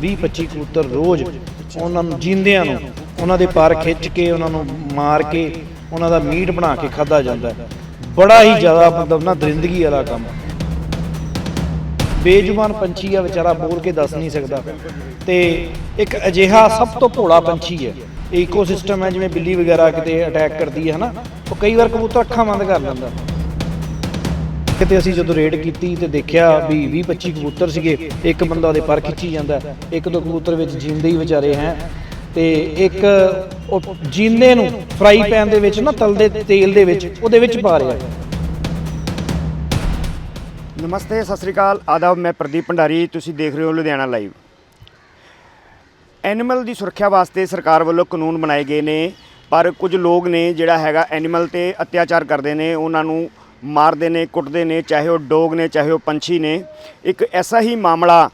20 25 ਕਬੂਤਰ ਰੋਜ਼ ਉਹਨਾਂ ਨੂੰ ਜਿੰਦਿਆਂ ਨੂੰ, ਉਹਨਾਂ ਦੇ ਪਰ ਖਿੱਚ ਕੇ, ਉਹਨਾਂ ਨੂੰ ਮਾਰ ਕੇ, ਉਹਨਾਂ ਦਾ ਮੀਟ ਬਣਾ ਕੇ ਖਾਧਾ ਜਾਂਦਾ ਹੈ। ਬੜਾ ਹੀ ਜ਼ਿਆਦਾ ਮਤਲਬ ਨਾ ਦਰਿੰਦਗੀ ਵਾਲਾ ਕੰਮ। ਬੇਜ਼ੁਬਾਨ ਪੰਛੀ ਆ, ਵਿਚਾਰਾ ਬੋਲ ਕੇ ਦੱਸ ਨਹੀਂ ਸਕਦਾ। ਤੇ ਇੱਕ ਅਜਿਹਾ ਸਭ ਤੋਂ ਭੋਲਾ ਪੰਛੀ ਹੈ। ਇਕੋਸਿਸਟਮ ਹੈ, ਜਿਵੇਂ ਬਿੱਲੀ ਵਗੈਰਾ ਕਿਤੇ ਅਟੈਕ ਕਰਦੀ ਹੈ, ਹਨਾ? ਉਹ ਕਈ ਵਾਰ ਕਬੂਤਰ ਅੱਖਾਂ ਬੰਦ ਕਰ ਲੈਂਦਾ ਕਿਤੇ ਅਸੀਂ ਜਦੋਂ ਰੇਡ ਕੀਤੀ ਤੇ ਦੇਖਿਆ ਵੀ 20 25 ਕਬੂਤਰ ਸੀਗੇ, ਇੱਕ ਬੰਦਾ ਉਹਦੇ ਪਰ ਖਿੱਚੀ ਜਾਂਦਾ, ਇੱਕ ਦੋ ਕਬੂਤਰ ਵਿੱਚ ਜਿੰਦੇ ਹੀ ਵਿਚਾਰੇ ਹੈ। ਤੇ ਇੱਕ ਉਹ ਜਿੰਦੇ ਨੂੰ ਫਰਾਈ ਪੈਨ ਦੇ ਵਿੱਚ ਨਾ, ਤਲਦੇ ਤੇਲ ਦੇ ਵਿੱਚ, ਉਹਦੇ ਵਿੱਚ ਪਾ ਰਿਹਾ। ਨਮਸਤੇ, ਸਤਿ ਸ੍ਰੀ ਅਕਾਲ। ਆਦਾਬ, ਮੈਂ ਪ੍ਰਦੀਪ ਭੰਡਾਰੀ, ਤੁਸੀਂ ਦੇਖ ਰਹੇ ਹੋ ਲੁਧਿਆਣਾ ਲਾਈਵ ਐਨੀਮਲ ਦੀ ਸੁਰੱਖਿਆ ਵਾਸਤੇ ਸਰਕਾਰ ਵੱਲੋਂ ਕਾਨੂੰਨ ਬਣਾਏ ਗਏ ਨੇ, ਪਰ ਕੁਝ ਲੋਕ ਨੇ ਜਿਹੜਾ ਹੈਗਾ ਐਨੀਮਲ ਤੇ ਅਤਿਆਚਾਰ ਕਰਦੇ ਨੇ, ਉਹਨਾਂ ਨੂੰ ਮਾਰਦੇ ਨੇ, ਕੁੱਟਦੇ ਨੇ, ਚਾਹੇ ਉਹ ਡੋਗ ਨੇ, ਚਾਹੇ ਉਹ ਪੰਛੀ ਨੇ। ਇੱਕ ਐਸਾ ਹੀ ਮਾਮਲਾ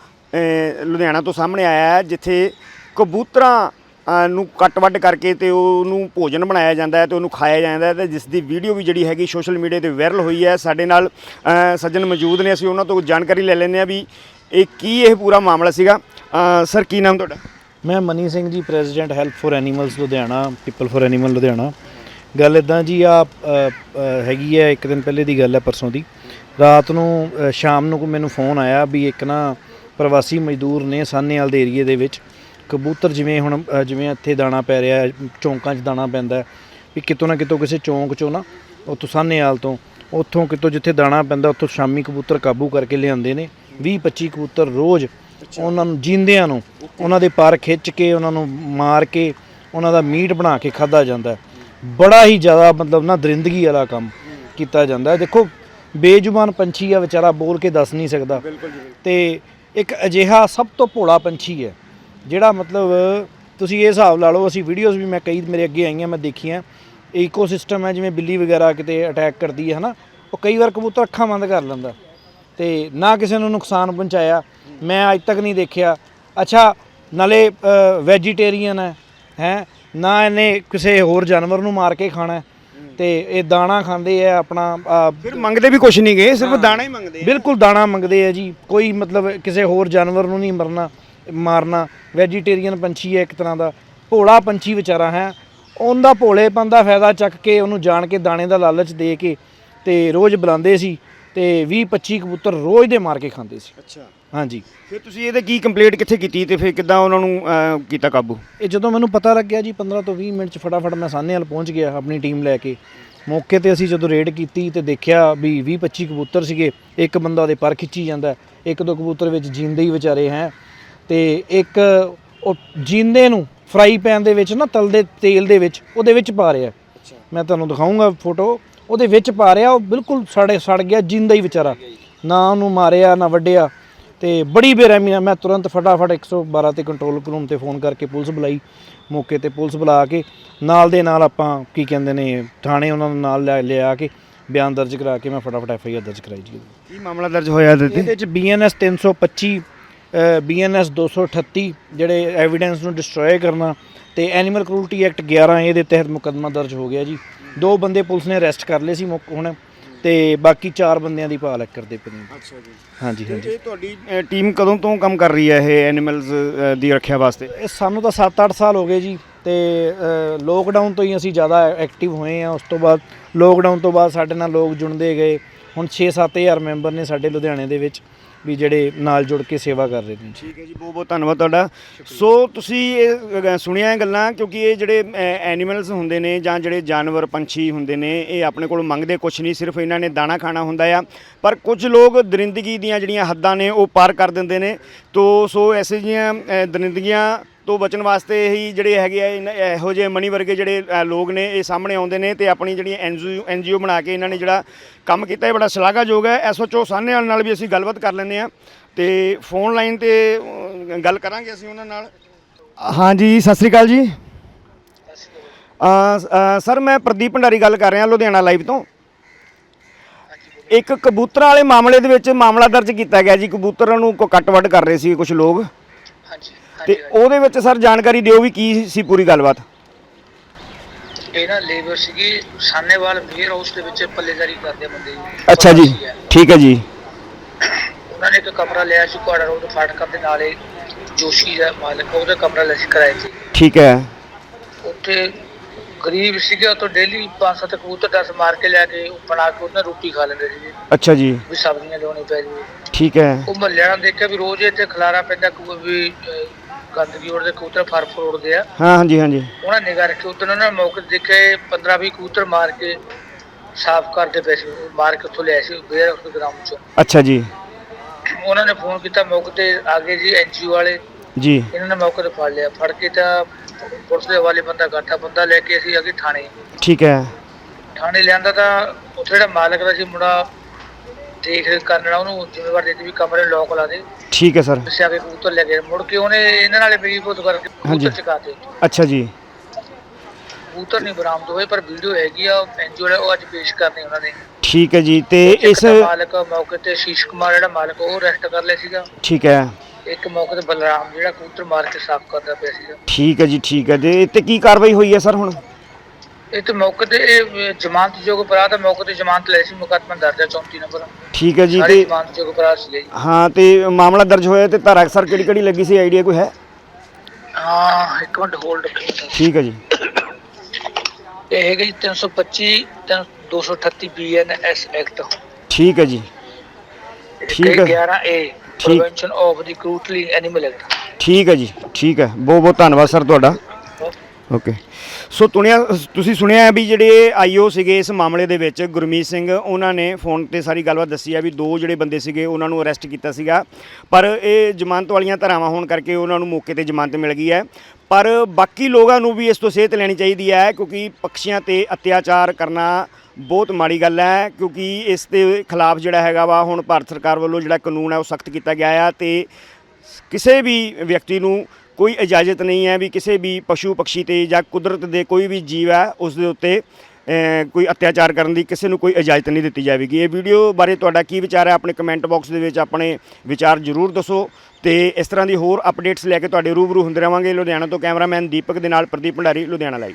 ਲੁਧਿਆਣਾ ਤੋਂ ਸਾਹਮਣੇ ਆਇਆ ਹੈ, ਜਿੱਥੇ ਕਬੂਤਰਾਂ ਨੂੰ ਕੱਟ ਵੱਢ ਕਰਕੇ ਤੇ ਉਹਨੂੰ ਭੋਜਨ ਬਣਾਇਆ ਜਾਂਦਾ ਹੈ ਤੇ ਉਹਨੂੰ ਖਾਇਆ ਜਾਂਦਾ ਹੈ ਤੇ ਜਿਸ ਦੀ ਵੀਡੀਓ ਵੀ ਜਿਹੜੀ ਹੈਗੀ ਸੋਸ਼ਲ ਮੀਡੀਆ ਤੇ ਵਾਇਰਲ ਹੋਈ ਹੈ। ਸਾਡੇ ਨਾਲ ਸੱਜਣ ਮੌਜੂਦ ਨੇ, ਅਸੀਂ ਉਹਨਾਂ ਤੋਂ ਜਾਣਕਾਰੀ ਲੈ ਲੈਂਦੇ ਆ ਵੀ ਇਹ ਕੀ ਇਹ ਪੂਰਾ ਮਾਮਲਾ ਸੀਗਾ। ਸਰ, ਕੀ ਨਾਮ ਤੁਹਾਡਾ? ਮੈਂ Mani Singh ji, president help for animals Ludhiana, people for animal Ludhiana. ਗੱਲ ਇਦਾਂ ਜੀ ਆ ਹੈਗੀ ਹੈ ਇੱਕ ਦਿਨ ਪਹਿਲੇ ਦੀ ਗੱਲ ਹੈ ਪਰਸੋਂ ਦੀ ਰਾਤ ਨੂੰ ਅ, ਸ਼ਾਮ ਨੂੰ ਕੋਈ ਮੈਨੂੰ ਫੋਨ ਆਇਆ ਵੀ ਇੱਕ ਨਾ ਪ੍ਰਵਾਸੀ ਮਜ਼ਦੂਰ ਨੇ ਸਾਨੇਵਾਲ ਦੇ ਏਰੀਏ ਦੇ ਵਿੱਚ ਕਬੂਤਰ ਜਿਵੇਂ ਹੁਣ ਅ, ਜਿਵੇਂ ਇੱਥੇ ਦਾਣਾ ਪੈ ਰਿਹਾ ਹੈ, ਚੌਂਕਾਂ 'ਚ ਦਾਣਾ ਪੈਂਦਾ ਹੈ, ਵੀ ਕਿਤੋਂ ਨਾ ਕਿਤੋਂ ਕਿਸੇ ਚੌਂਕ 'ਚੋਂ ਨਾ ਉੱਥੋਂ ਸਾਨੇਵਾਲ ਤੋਂ ਉੱਥੋਂ ਕਿਤੋਂ ਜਿੱਥੇ ਦਾਣਾ ਪੈਂਦਾ ਉੱਥੋਂ ਸ਼ਾਮੀ ਕਬੂਤਰ ਕਾਬੂ ਕਰਕੇ ਲਿਆਉਂਦੇ ਨੇ 20 25 ਕਬੂਤਰ ਰੋਜ਼ ਉਹਨਾਂ ਨੂੰ ਜਿੰਦਿਆਂ ਨੂੰ ਉਹਨਾਂ ਦੇ ਪਰ ਖਿੱਚ ਕੇ ਉਹਨਾਂ ਨੂੰ ਮਾਰ ਕੇ ਉਹਨਾਂ ਦਾ ਮੀਟ ਬਣਾ ਕੇ ਖਾਧਾ ਜਾਂਦਾ ਹੈ। ਬੜਾ ਹੀ ਜ਼ਿਆਦਾ ਮਤਲਬ ਨਾ ਦਰਿੰਦਗੀ ਵਾਲਾ ਕੰਮ ਕੀਤਾ ਜਾਂਦਾ ਹੈ। ਦੇਖੋ ਬੇਜ਼ੁਬਾਨ ਪੰਛੀ ਆ ਵਿਚਾਰਾ ਬੋਲ ਕੇ ਦੱਸ ਨਹੀਂ ਸਕਦਾ। ਤੇ ਇੱਕ ਅਜਿਹਾ ਸਭ ਤੋਂ ਭੋਲਾ ਪੰਛੀ ਹੈ ਜਿਹੜਾ ਮਤਲਬ ਤੁਸੀਂ ਇਹ ਹਿਸਾਬ ਲਾ ਲਓ ਅਸੀਂ ਵੀਡੀਓਜ਼ ਵੀ ਮੈਂ ਕਈ ਮੇਰੇ ਅੱਗੇ ਆਈਆਂ ਮੈਂ ਦੇਖੀਆਂ। ਈਕੋਸਿਸਟਮ ਹੈ ਜਿਵੇਂ ਬਿੱਲੀ ਵਗੈਰਾ ਕਿਤੇ ਅਟੈਕ ਕਰਦੀ ਹੈ ਹਨਾ? ਉਹ ਕਈ ਵਾਰ ਕਬੂਤਰ ਅੱਖਾਂ ਬੰਦ ਕਰ ਲੈਂਦਾ। ਤੇ ਨਾ ਕਿਸੇ ਨੂੰ ਨੁਕਸਾਨ ਪਹੁੰਚਾਇਆ ਮੈਂ ਅੱਜ ਤੱਕ ਨਹੀਂ ਦੇਖਿਆ। ਅੱਛਾ ਨਾਲੇ ਵੈਜੀਟੇਰੀਅਨ ਹੈ ਹੈ? ਨਾ ਇਹਨੇ ਕਿਸੇ ਹੋਰ ਜਾਨਵਰ ਨੂੰ ਮਾਰ ਕੇ ਖਾਣਾ ਹੈ। ਤੇ ਇਹ ਦਾਣਾ ਖਾਂਦੇ ਆ ਆਪਣਾ ਫਿਰ ਮੰਗਦੇ ਵੀ ਕੁਝ ਨਹੀਂ ਗਏ ਸਿਰਫ ਦਾਣਾ ਹੀ ਮੰਗਦੇ ਆ। ਬਿਲਕੁਲ ਦਾਣਾ ਮੰਗਦੇ ਆ ਜੀ। ਕੋਈ ਮਤਲਬ ਕਿਸੇ ਹੋਰ ਜਾਨਵਰ ਨੂੰ ਨਹੀਂ ਮਰਨਾ ਮਾਰਨਾ। ਵੈਜੀਟੇਰੀਅਨ ਪੰਛੀ ਹੈ ਇੱਕ ਤਰ੍ਹਾਂ ਦਾ। ਭੋਲਾ ਪੰਛੀ ਵਿਚਾਰਾ ਹੈ। ਉਹਦਾ ਭੋਲੇਪਨ ਦਾ ਫਾਇਦਾ ਚੱਕ ਕੇ ਉਹਨੂੰ ਜਾਣ ਕੇ ਦਾਣੇ ਦਾ ਲਾਲਚ ਦੇ ਕੇ ਤੇ ਰੋਜ਼ ਬੁਲਾਉਂਦੇ ਸੀ। ਤੇ 20 25 ਕਬੂਤਰ ਰੋਜ਼ ਦੇ ਮਾਰ ਕੇ ਖਾਂਦੇ ਸੀ। ਅੱਛਾ। ਹਾਂਜੀ। ਫਿਰ ਤੁਸੀਂ ਇਹਦੇ ਕੀ ਕੰਪਲੀਟ ਕਿੱਥੇ ਕੀਤੀ ਤੇ ਫਿਰ ਕਿੱਦਾਂ ਉਹਨਾਂ ਨੂੰ ਕੀਤਾ ਕਾਬੂ? ਇਹ ਜਦੋਂ ਮੈਨੂੰ ਪਤਾ ਲੱਗਿਆ ਜੀ 15 ਤੋਂ 20 ਮਿੰਟ ਚ ਫਟਾਫਟ ਮੈਂ ਸਾਹਨੇਵਾਲ ਪਹੁੰਚ ਗਿਆ ਆਪਣੀ ਟੀਮ ਲੈ ਕੇ। ਮੌਕੇ ਤੇ ਅਸੀਂ ਜਦੋਂ ਰੇਡ ਕੀਤੀ ਤੇ ਦੇਖਿਆ ਵੀ 20 25 ਕਬੂਤਰ ਸੀਗੇ ਇੱਕ ਬੰਦਾ ਉਹਦੇ ਪਰ ਖਿੱਚੀ ਜਾਂਦਾ ਇੱਕ ਦੋ ਕਬੂਤਰ ਵਿੱਚ ਜਿੰਦੇ ਹੀ ਵਿਚਾਰੇ ਹੈ। ਤੇ ਇੱਕ ਉਹ ਜਿੰਦੇ ਨੂੰ ਫਰਾਈ ਪੈਨ ਦੇ ਵਿੱਚ ਨਾ ਤਲਦੇ ਤੇਲ ਦੇ ਵਿੱਚ ਉਹਦੇ ਵਿੱਚ ਪਾ ਰਿਹਾ। ਮੈਂ ਤੁਹਾਨੂੰ ਦਿਖਾਉਂਗਾ ਫੋਟੋ ਉਹਦੇ ਵਿੱਚ ਪਾ ਰਿਹਾ ਉਹ ਬਿਲਕੁਲ ਸੜੇ ਸੜ ਗਿਆ ਜਿੰਦਾ ਹੀ ਵਿਚਾਰਾ। ਨਾ ਉਹਨੂੰ ਮਾਰਿਆ ਨਾ ਵੱਢਿਆ। ਤੇ ਬੜੀ ਬੇਰਹਿਮੀ ਨਾਲ ਮੈਂ ਤੁਰੰਤ ਫਟਾਫਟ 112 ਤੇ ਕੰਟਰੋਲ ਰੂਮ ਤੇ ਫੋਨ ਕਰਕੇ ਪੁਲਿਸ ਬੁਲਾਈ। ਮੌਕੇ ਤੇ ਪੁਲਿਸ ਬੁਲਾ ਕੇ ਨਾਲ ਦੇ ਨਾਲ ਆਪਾਂ ਕੀ ਕਹਿੰਦੇ ਨੇ ਥਾਣੇ ਉਹਨਾਂ ਨੂੰ ਨਾਲ ਲੈ- ਲਿਆ ਕੇ ਬਿਆਨ ਦਰਜ ਕਰਾ ਕੇ ਮੈਂ ਫਟਾਫਟ ਐਫ ਆਈ ਆਰ ਦਰਜ ਕਰਾਈ ਜੀ। ਕੀ ਮਾਮਲਾ ਦਰਜ ਹੋਇਆ ਇਹਦੇ ਤੇ? ਇਹਦੇ ਚ ਬੀਐਨਐਸ 325 ਬੀਐਨਐਸ 238 ਜਿਹੜੇ ਐਵੀਡੈਂਸ ਨੂੰ ਡਿਸਟਰੋਏ ਕਰਨਾ ਤੇ ਐਨੀਮਲ ਕ੍ਰੂਲਟੀ ਐਕਟ 11 ਇਹਦੇ ਤਹਿਤ ਮੁਕੱਦਮਾ ਦਰਜ ਹੋ ਗਿਆ ਜੀ। ਦੋ ਬੰਦੇ ਪੁਲਿਸ ਨੇ ਅਰੈਸਟ ਕਰ ਲਏ ਸੀ ਮੁੱਕ- ਹੁਣ ਤੇ ਬਾਕੀ ਚਾਰ ਬੰਦਿਆਂ ਦੀ ਭਾਲ ਕਰਦੇ ਪਏ ਨੇ। ਅੱਛਾ ਜੀ। ਹਾਂਜੀ ਹਾਂਜੀ। ਇਹ ਤੁਹਾਡੀ ਟੀਮ ਕਦੋਂ ਤੋਂ ਕੰਮ ਕਰ ਰਹੀ ਹੈ ਇਹ ਐਨੀਮਲਸ ਦੀ ਰੱਖਿਆ ਵਾਸਤੇ? ਇਹ ਸਾਨੂੰ ਤਾਂ 7-8 ਸਾਲ ਹੋ ਗਏ ਜੀ। ਤੇ ਲੋਕਡਾਊਨ ਤੋਂ ਹੀ ਅਸੀਂ ਜ਼ਿਆਦਾ ਐਕਟਿਵ ਹੋਏ ਆ ਉਸ ਤੋਂ ਬਾਅਦ ਲੋਕਡਾਊਨ ਤੋਂ ਬਾਅਦ ਸਾਡੇ ਨਾਲ ਲੋਕ ਜੁੜਦੇ ਗਏ। ਹੁਣ 6-7000 ਮੈਂਬਰ ਨੇ ਸਾਡੇ ਲੁਧਿਆਣੇ ਦੇ ਵਿੱਚ ਵੀ ਜਿਹੜੇ ਨਾਲ ਜੁੜ ਕੇ ਸੇਵਾ ਕਰ ਰਹੇ ਨੇ। ਠੀਕ ਹੈ ਜੀ, ਬਹੁਤ ਬਹੁਤ ਧੰਨਵਾਦ ਤੁਹਾਡਾ। ਸੋ ਤੁਸੀਂ ਇਹ ਸੁਣਿਆ ਇਹ ਗੱਲਾਂ ਕਿਉਂਕਿ ਇਹ ਜਿਹੜੇ ਐਨੀਮਲਸ ਹੁੰਦੇ ਨੇ ਜਾਂ ਜਿਹੜੇ ਜਾਨਵਰ, ਪੰਛੀ ਹੁੰਦੇ ਨੇ, ਇਹ ਆਪਣੇ ਕੋਲ ਮੰਗਦੇ ਕੁਝ ਨਹੀਂ, ਸਿਰਫ ਇਹਨਾਂ ਨੇ ਦਾਣਾ ਖਾਣਾ ਹੁੰਦਾ ਆ। ਪਰ ਕੁਝ ਲੋਕ ਦਰਿੰਦਗੀ ਦੀਆਂ ਜਿਹੜੀਆਂ ਹੱਦਾਂ ਨੇ ਉਹ ਪਾਰ ਕਰ ਦਿੰਦੇ ਨੇ। ਤੋ, ਸੋ ਐਸੇ ਜੀਆਂ ਦਰਿੰਦਗੀਆਂ ਤੋਂ ਬਚਣ ਵਾਸਤੇ ਹੀ ਜਿਹੜੇ ਹੈਗੇ ਆ ਇਹਨਾਂ- ਇਹੋ ਜਿਹੇ ਮਨੀ ਵਰਗੇ ਜਿਹੜੇ ਅ, ਲੋਕ ਨੇ ਇਹ ਸਾਹਮਣੇ ਆਉਂਦੇ ਨੇ ਤੇ ਆਪਣੀ ਜਿਹੜੀਆਂ ਐਨਜੀਓ ਐਨਜੀਓ ਬਣਾ ਕੇ ਇਹਨਾਂ ਨੇ ਜਿਹੜਾ ਕੰਮ ਕੀਤਾ ਇਹ ਬੜਾ ਸ਼ਲਾਘਾਯੋਗ ਹੈ। ਐਸਓਚਓ ਸਾਹਨੇਵਾਲ ਨਾਲ ਵੀ ਅਸੀਂ ਗੱਲਬਾਤ ਕਰ ਲੈਂਦੇ ਆ ਤੇ ਫੋਨ ਲਾਈਨ ਤੇ ਅ, ਗੱਲ ਕਰਾਂਗੇ ਅਸੀਂ ਉਹਨਾਂ ਨਾਲ। ਹਾਂਜੀ ਸਤਿ ਸ੍ਰੀ ਅਕਾਲ ਜੀ। ਸਰ ਮੈਂ ਪ੍ਰਦੀਪ ਭੰਡਾਰੀ ਗੱਲ ਕਰ ਰਿਹਾ ਲੁਧਿਆਣਾ ਲਾਈਵ ਤੋਂ। ਇੱਕ ਕਬੂਤਰਾਂ ਵਾਲੇ ਮਾਮਲੇ ਦੇ ਵਿੱਚ ਮਾਮਲਾ ਦਰਜ ਕੀਤਾ ਗਿਆ ਜੀ। ਕਬੂਤਰਾਂ ਨੂੰ ਕੋ ਕੱਟ ਵੱਢ ਕਰ ਰਹੇ ਸੀ ਕੁਝ ਲੋਕ। ਹਾਂਜੀ। ਤੇ ਉਹਦੇ ਵਿੱਚ ਸਰ ਜਾਣਕਾਰੀ ਦਿਓ ਵੀ ਕੀ ਸੀ ਪੂਰੀ ਗੱਲਬਾਤ। ਇਹ ਨਾ ਲੇਬਰ ਸੀਗੀ ਸਾਨੇਵਾਲ ਵੇਅਰ ਹਾਊਸ ਦੇ ਵਿੱਚ ਪੱਲੇਦਾਰੀ ਕਰਦੇ ਬੰਦੇ ਅੱਛਾ ਜੀ ਠੀਕ ਹੈ ਜੀ। ਉਹਨਾਂ ਨੇ ਇੱਕ ਕਮਰਾ ਲਿਆ ਸੀ ਕੁਆੜਾ ਰੋਡ ਫਾਟਕਾਂ ਦੇ ਨਾਲੇ ਜੋਸ਼ੀ ਦਾ ਮਾਲਕ ਉਹਦਾ ਕਮਰਾ ਲੈ ਸੀ ਕਿਰਾਏ ਤੇ। ਠੀਕ ਹੈ। ਉੱਥੇ ਗਰੀਬ ਸੀਗੇ ਉਹ ਤੋਂ ਡੇਲੀ ਪੰਜ ਸੱਤ ਕਬੂਤਰ ਦਸ ਮਾਰ ਕੇ ਲਿਆ ਕੇ ਉਹ ਬਣਾ ਕੇ ਉਹਨਾਂ ਰੋਟੀ ਖਾ ਲੈਂਦੇ ਸੀ ਅੱਛਾ ਜੀ। ਵੀ ਸਬਜ਼ੀਆਂ ਲਿਆਉਣੀ ਪੈ ਜੀ ਠੀਕ ਹੈ। ਉਹ ਮਹੱਲਿਆਂ ਨੇ ਦੇਖਿਆ ਵੀ ਰੋਜ਼ ਇੱਥੇ ਖਲਾਰਾ ਪੈਂਦਾ ਕੋਈ ਵੀ ਅਹ, ਗੰਦਗੀ ਉੜਦੇ ਕਬੂਤਰ ਫਰ ਫਰ ਉੜਦੇ ਆ। ਹਾਂ ਹਾਂਜੀ ਹਾਂਜੀ। ਉਹਨਾਂ ਨੇ ਨਿਗਾਹ ਰੱਖੀ ਉਦੋਂ ਉਹਨਾਂ ਨੇ ਮੌਕੇ ਤੇ ਦੇਖੇ 15 20 ਕਬੂਤਰ ਮਾਰ ਕੇ ਸਾਫ਼ ਕਰਦੇ ਪਏ ਸੀ ਮਾਰ ਕੇ ਉੱਥੋਂ ਲਿਆ ਸੀ ਬੇਰ ਉਸ ਗਰਾਊਂਡ ਚੋਂ। ਅੱਛਾ ਜੀ। ਉਹਨਾਂ ਨੇ ਫੋਨ ਕੀਤਾ ਮੌਕੇ ਤੇ ਆ ਗਏ ਜੀ ਐਨਜੀਓ ਵਾਲੇ। ਜੀ। ਇਹਨਾਂ ਨੇ ਮੌਕੇ ਤੇ ਫੜ ਲਿਆ। ਫੜ ਕੇ ਤਾਂ ਪੁਲਿਸ ਦੇ ਹਵਾਲੇ ਬੰਦਾ ਗਾਠਾ ਬੰਦਾ ਲੈ ਕੇ ਅਸੀਂ ਅੱਗੇ ਥਾਣੇ। ਠੀਕ ਹੈ। ਥਾਣੇ ਲਿਆਂਦਾ ਤਾਂ ਉੱਥੇ ਜਿਹੜਾ ਮਾਲਕ ਦਾ ਸੀ ਮੁੰਡਾ ਦੇਖ ਕਰਨ ਉਹਨੂੰ ਜ਼ਿੰਮੇਵਾਰ ਦੇ ਦਿੱਤੀ ਵੀ ਕਮਰੇ ਲੋਕ ਲਾ ਦੇ। ਠੀਕ ਹੈ ਸਰ। ਦੱਸਿਆ ਕਿ ਕਬੂਤਰ ਲੈ ਗਏ ਮੁੜ ਕੇ ਉਹਨੇ ਇਹਨਾਂ ਨਾਲੇ ਮੇਰੀ ਬੋਤ ਕਰਕੇ ਹਾਂਜੀ। ਕਬੂਤਰ ਚਕਾਤੇ ਅੱਛਾ ਜੀ। ਕਬੂਤਰ ਨਹੀਂ ਬਰਾਮਦ ਹੋਏ ਪਰ ਵੀਡੀਓ ਹੈਗੀ ਆ ਐਨਜੀਓ ਵਾਲੇ ਉਹ ਅੱਜ ਪੇਸ਼ ਕਰਨੀ ਉਹਨਾਂ ਨੇ ਠੀਕ ਹੈ ਜੀ ਤੇ ਇੱਕ ਇਸ ਮਾਲਕ ਮੌਕੇ ਤੇ ਸ਼ੀਸ਼ ਕੁਮਾਰ ਜਿਹੜਾ ਮਾਲਕ ਉਹ ਅਰੈਸਟ ਕਰ ਲਿਆ ਸੀਗਾ। ਠੀਕ ਹੈ। ਇੱਕ ਮੌਕੇ ਤੇ ਬਲਰਾਮ ਜਿਹੜਾ ਕਬੂਤਰ ਮਾਰ ਕੇ ਸਾਫ਼ ਕਰਦਾ ਪਿਆ ਸੀਗਾ। ਠੀਕ ਹੈ ਜੀ ਠੀਕ ਹੈ। ਤੇ ਤੇ ਕੀ ਕਾਰਵਾਈ ਹੋਈ ਹੈ ਸਰ ਹੁਣ? ਇਹ ਤੇ ਮੌਕੇ ਤੇ ਇਹ ਜ਼ਮਾਨਤ ਯੋਗ ਅਪਰਾਧ ਹੈ ਮੌਕੇ ਤੇ ਜ਼ਮਾਨਤ ਲੈ ਸੀ ਮੁਕੱਦਮਾ ਦਰਜ ਹੈ 34 ਨੰਬਰ। ਠੀਕ ਹੈ ਜੀ ਸਾਰੇ ਤੇ ਜ਼ਮਾਨਤ ਯੋਗ ਅਪਰਾਧ ਸੀ ਜੀ। ਹਾਂ ਤੇ ਮਾਮਲਾ ਦਰਜ ਹੋਇਆ ਤੇ ਧਾਰਾ ਸਰ ਕਿਹੜੀ ਕਿਹੜੀ ਲੱਗੀ ਸੀ? ਆਈਡੀਆ ਕੋਈ ਹੈ? ਹਾਂ ਇੱਕ ਮਿੰਟ ਹੋਲਡ ਠੀਕ ਹੈ ਜੀ। ਇਹ ਹੈਗਾ ਜੀ 325 ਤੇ 238 ਬੀਐਨਐਸ ਐਕਟ। ਠੀਕ ਹੈ ਜੀ। ਠੀਕ ਹੈ। 11 A. Prevention of the cruelty animal act ਠੀਕ ਹੈ ਜੀ ਠੀਕ ਹੈ। ਬਹੁਤ ਬਹੁਤ ਧੰਨਵਾਦ ਸਰ ਤੁਹਾਡਾ। ਓਕੇ ਸੋ ਤੁਣਿਆ ਤੁਸੀਂ ਸੁਣਿਆ ਹੈ ਵੀ ਜਿਹੜੇ ਆਈਓ ਸੀਗੇ ਇਸ ਮਾਮਲੇ ਦੇ ਵਿੱਚ, ਗੁਰਮੀਤ ਸਿੰਘ, ਉਹਨਾਂ ਨੇ ਫੋਨ ਤੇ ਸਾਰੀ ਗੱਲਬਾਤ ਦੱਸੀ ਹੈ ਵੀ ਦੋ ਜਿਹੜੇ ਬੰਦੇ ਸੀਗੇ, ਉਹਨਾਂ ਨੂੰ ਅਰੈਸਟ ਕੀਤਾ ਸੀਗਾ। ਪਰ ਇਹ ਜ਼ਮਾਨਤ ਵਾਲੀਆਂ ਧਾਰਾਵਾਂ ਹੋਣ ਕਰਕੇ ਉਹਨਾਂ ਨੂੰ ਮੌਕੇ ਤੇ ਜ਼ਮਾਨਤ ਮਿਲ ਗਈ ਹੈ। ਪਰ ਬਾਕੀ ਲੋਕਾਂ ਨੂੰ ਵੀ ਇਸ ਤੋਂ ਸੇਧ ਲੈਣੀ ਚਾਹੀਦੀ ਹੈ, ਕਿਉਂਕਿ ਪਕਸ਼ੀਆਂ ਤੇ ਅਤਿਆਚਾਰ ਕਰਨਾ ਬਹੁਤ ਮਾੜੀ ਗੱਲ ਹੈ, ਕਿਉਂਕਿ ਇਸ ਦੇ ਖਿਲਾਫ ਜਿਹੜਾ ਹੈਗਾ ਵਾ, ਹੁਣ ਭਾਰਤ ਸਰਕਾਰ ਵੱਲੋਂ ਜਿਹੜਾ ਕਾਨੂੰਨ ਹੈ, ਉਹ ਸਖਤ ਕੀਤਾ ਗਿਆ ਆ ਤੇ ਕਿਸੇ ਵੀ ਵਿਅਕਤੀ ਨੂੰ ਕੋਈ ਇਜਾਜ਼ਤ ਨਹੀਂ ਹੈ ਵੀ ਕਿਸੇ ਵੀ ਪਸ਼ੂ ਪਕਸ਼ੀ ਤੇ ਜਾਂ ਕੁਦਰਤ ਦੇ ਕੋਈ ਵੀ ਜੀਵ ਹੈ, ਉਸ ਦੇ ਉੱਤੇ ਕੋਈ ਅਤਿਆਚਾਰ ਕਰਨ ਦੀ ਕਿਸੇ ਨੂੰ ਕੋਈ ਇਜਾਜ਼ਤ ਨਹੀਂ ਦਿੱਤੀ ਜਾਵੇਗੀ। ਇਹ ਵੀਡੀਓ ਬਾਰੇ ਤੁਹਾਡਾ ਕੀ ਵਿਚਾਰ ਹੈ? ਆਪਣੇ ਕਮੈਂਟ ਬਾਕਸ ਦੇ ਵਿੱਚ ਆਪਣੇ ਵਿਚਾਰ ਜ਼ਰੂਰ ਦੱਸੋ। ਤੇ ਇਸ ਤਰ੍ਹਾਂ ਦੀ ਹੋਰ ਅਪਡੇਟਸ ਲੈ ਕੇ ਤੁਹਾਡੇ ਰੂਬਰੂ ਹੁੰਦੇ ਰਵਾਂਗੇ ਲੁਧਿਆਣਾ ਤੋਂ ਕੈਮਰਾਮੈਨ ਦੀਪਕ ਦੇ ਨਾਲ ਪ੍ਰਦੀਪ ਭੰਡਾਰੀ, ਲੁਧਿਆਣਾ ਲਾਈਵ